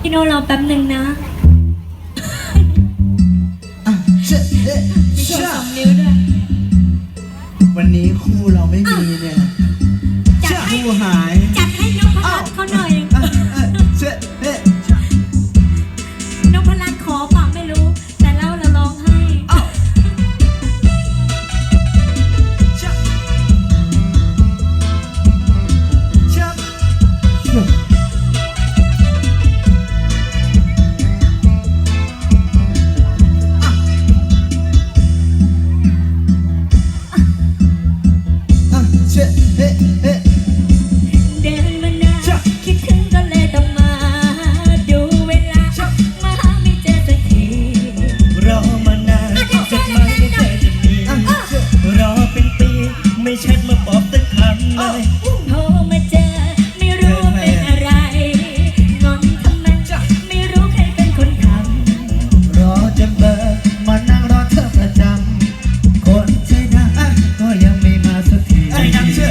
พี่โน่รอแป๊บหนึ่งนะอะเชะเอ๊ะมีกดเชะสองนิ้วด้วย วันนี้คู่เราไม่มีเนี่ยจัดให้คู่หาย แชทมาบอกสักคำเลย โทมาเจอ ไม่รู้เป็นอะไรงอทำไมไม่รู้ใครเป็นคนทรอจนเบอร์มานั่งรอเธอประจำคนใช้ได้ก็ยังไม่มาสักที ไอ้นางเชื่อ